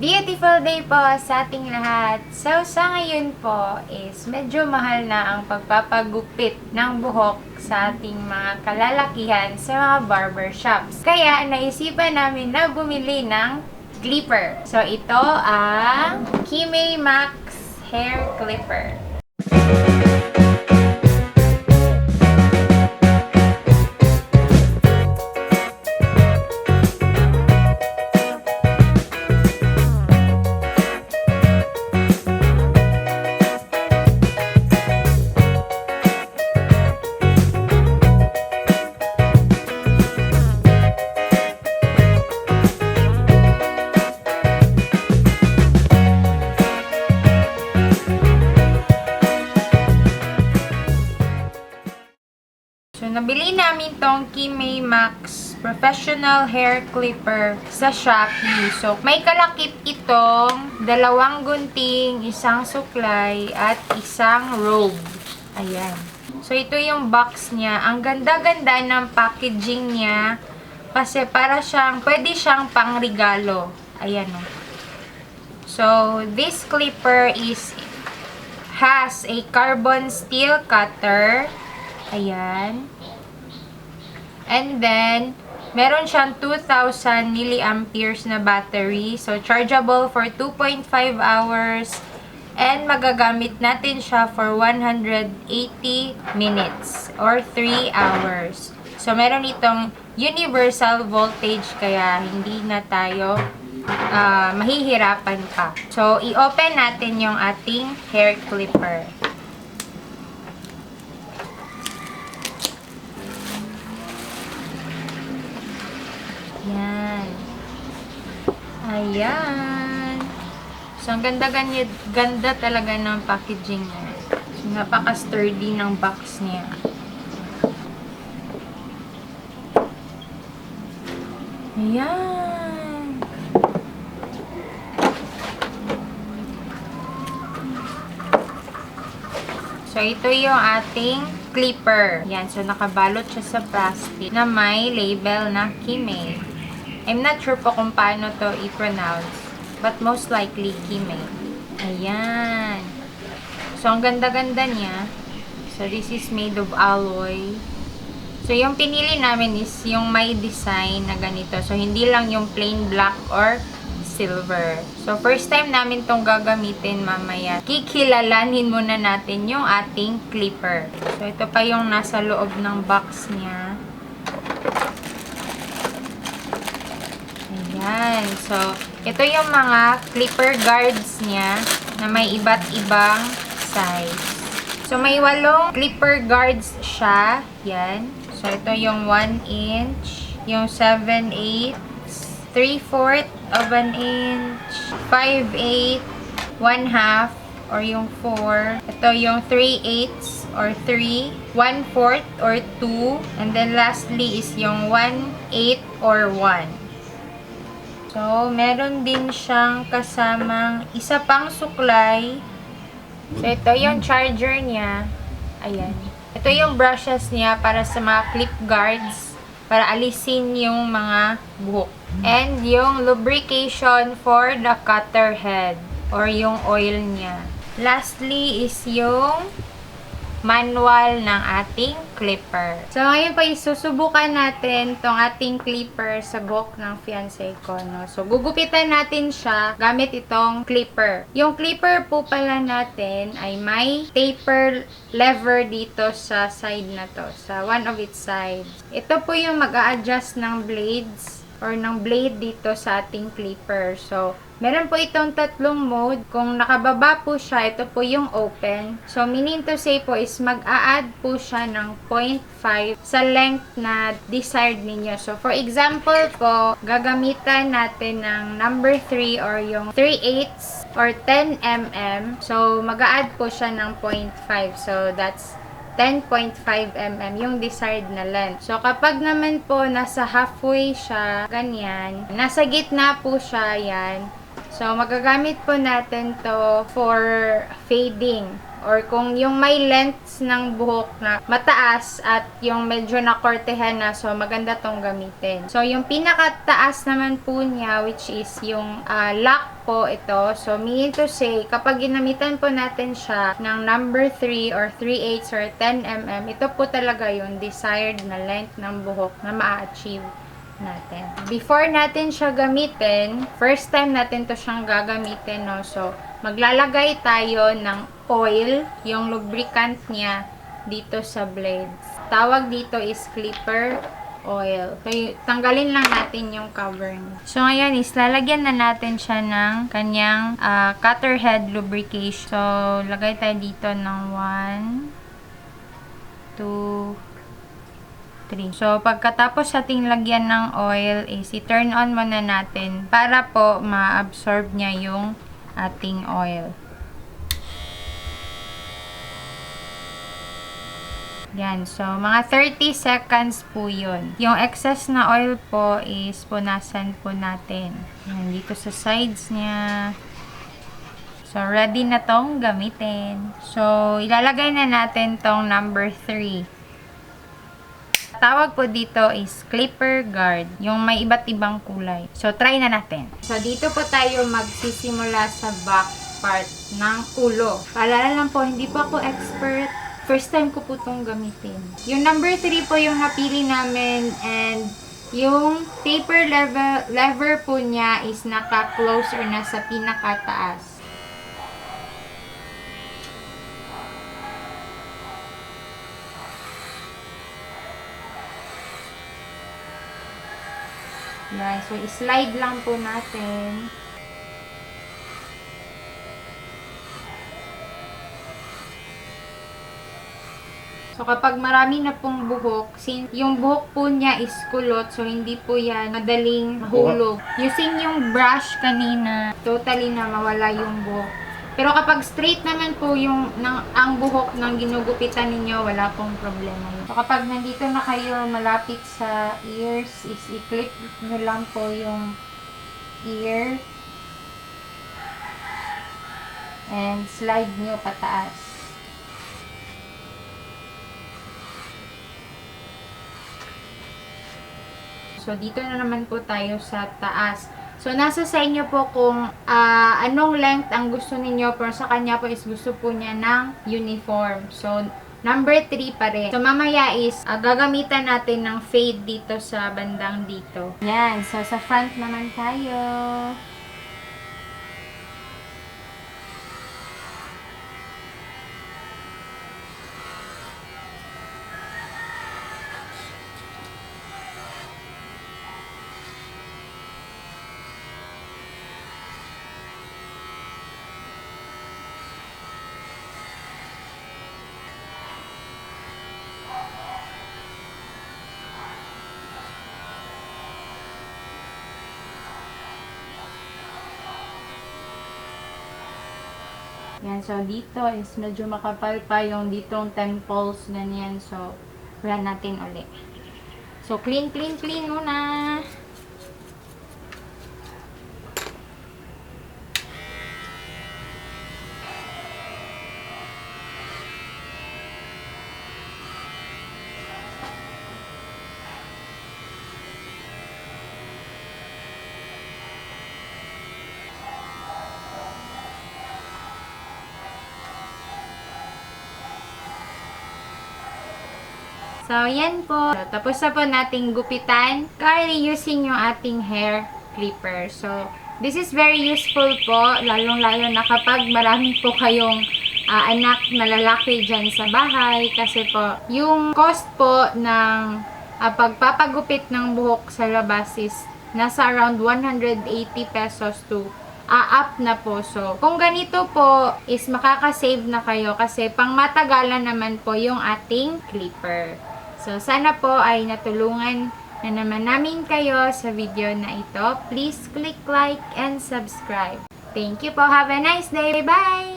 Beautiful day po sa ating lahat. So, sa ngayon po is medyo mahal na ang pagpapagupit ng buhok sa ating mga kalalakihan sa mga barbershops. Kaya, naisipan namin na bumili ng clipper. So, ito ang Kimei Max Hair Clipper. Nabili namin tong Kimei Max Professional Hair Clipper sa Shopee. So, may kalakip itong dalawang gunting, isang suklay, at isang robe. Ayan. So, ito yung box niya. Ang ganda-ganda ng packaging niya. Kasi para siyang, pwede siyang pangregalo. Ayan o. So, this clipper is has a carbon steel cutter. Ayan. And then, meron siyang 2,000 milliamperes na battery. So, chargeable for 2.5 hours. And magagamit natin siya for 180 minutes or 3 hours. So, meron itong universal voltage kaya hindi na tayo ah, mahihirapan pa. So, i-open natin yung ating hair clipper. Yan. Ayan. So, ang ganda, ganda, talaga ng packaging niya. Napaka-sturdy ng box niya. Ayan. So, ito yung ating clipper. Yan. So, nakabalot siya sa plastic na may label na Kimei. I'm not sure po kung paano to i-pronounce. But most likely, Kimei. Ayan. So, ang ganda-ganda niya. So, this is made of alloy. So, yung pinili namin is yung may design na ganito. So, hindi lang yung plain black or silver. So, first time namin tong gagamitin mamaya. Kikilalanin muna natin yung ating clipper. So, ito pa yung nasa loob ng box niya. Ayan. So, ito yung mga clipper guards niya na may iba't ibang size. So, may walong clipper guards siya. Yan. So, ito yung 1 inch, yung 7 8 3-4 of an inch, 5-8, 1 half, or yung 4. Ito yung 3 8 or 3, 1 4 or 2, and then lastly is yung 1 8 or 1. So, meron din siyang kasamang isa pang suklay. So, ito yung charger niya. Ayan. Ito yung brushes niya para sa mga clip guards para alisin yung mga buhok. And yung lubrication for the cutter head or yung oil niya. Lastly is yung manual ng ating clipper. So, ngayon po isusubukan natin tong ating clipper sa buhok ng fiancé ko, no? So, gugupitan natin siya gamit itong clipper. Yung clipper po pala natin ay may taper lever dito sa side na to, sa one of its sides. Ito po yung mag-a-adjust ng blades or ng blade dito sa ating clipper. So, meron po itong tatlong mode. Kung nakababa po siya, ito po yung open. So, meaning to say po is mag-a-add po siya ng 0.5 sa length na desired ninyo. So, for example po, gagamitan natin ng number 3 or yung 3 eighths or 10 mm. So, mag-a-add po siya ng 0.5. So, that's 10.5 mm yung desired na length. So, kapag naman po nasa halfway siya, ganyan, nasa gitna po siya, yan. So, magagamit po natin to for fading or kung yung may lengths ng buhok na mataas at yung medyo nakortehan na, so maganda tong gamitin. So, yung pinakataas naman po niya, which is yung ah, lock po ito. So, meaning to say, kapag ginamitan po natin siya ng number 3 or 3 8 or 10 mm, ito po talaga yung desired na length ng buhok na ma-achieve natin. Before natin siya gamitin, first time natin to siyang gagamitin, no? So, maglalagay tayo ng oil, yung lubricant niya, dito sa blades. Tawag dito is clipper oil. So, tanggalin lang natin yung cover niya. So, ngayon is lalagyan na natin siya ng kanyang ah, cutter head lubrication. So, lagay tayo dito ng 1, 2, 3. So, pagkatapos ating lagyan ng oil is i-turn on muna natin para po ma-absorb niya yung ating oil. Yan. So, mga 30 seconds po yun. Yung excess na oil po is punasan po natin. Yan, dito sa sides niya. So, ready na tong gamitin. So, ilalagay na natin tong number 3. Tawag po dito is clipper guard, yung may iba't ibang kulay. So, try na natin. So, dito po tayo magsisimula sa back part ng ulo. Paalala lang po, hindi po ako expert. First time ko po itong gamitin. Yung number 3 po yung napili namin and yung taper level, lever po niya is naka-close or nasa pinakataas. Yan. So, slide lang po natin. So, kapag marami na pong buhok, since yung buhok po niya is kulot, so hindi po yan madaling mahulog. Using yung brush kanina, totally na mawala yung buhok. Pero kapag straight naman po yung ng, ang buhok ng ginugupitan ninyo, wala pong problema yun. So, kapag nandito na kayo malapit sa ears, is i-clip nyo lang po yung ear and slide nyo pataas. So, dito na naman po tayo sa taas. So, nasa sa inyo po kung ah, anong length ang gusto ninyo. Pero sa kanya po is gusto po niya ng uniform. So, number 3 pa rin. So, mamaya is ah, gagamitan natin ng fade dito sa bandang dito. Yan. So, sa front naman tayo. Yan, so dito is medyo makapal pa yung ditong temples, ganyan. So, run natin ulit. So, clean, clean, clean muna. So, yan po. So, tapos na po nating gupitan. Currently, using yung ating hair clipper. So, this is very useful po, lalong-lalo na kapag marami po kayong ah, anak na lalaki dyan sa bahay. Kasi po, yung cost po ng ah, pagpapagupit ng buhok sa labas is nasa around 180 pesos to a-up na po. So, kung ganito po, is makakasave na kayo kasi pang matagalan naman po yung ating clipper. So, sana po ay natulungan na naman namin kayo sa video na ito. Please click like and subscribe. Thank you po. Have a nice day. Bye!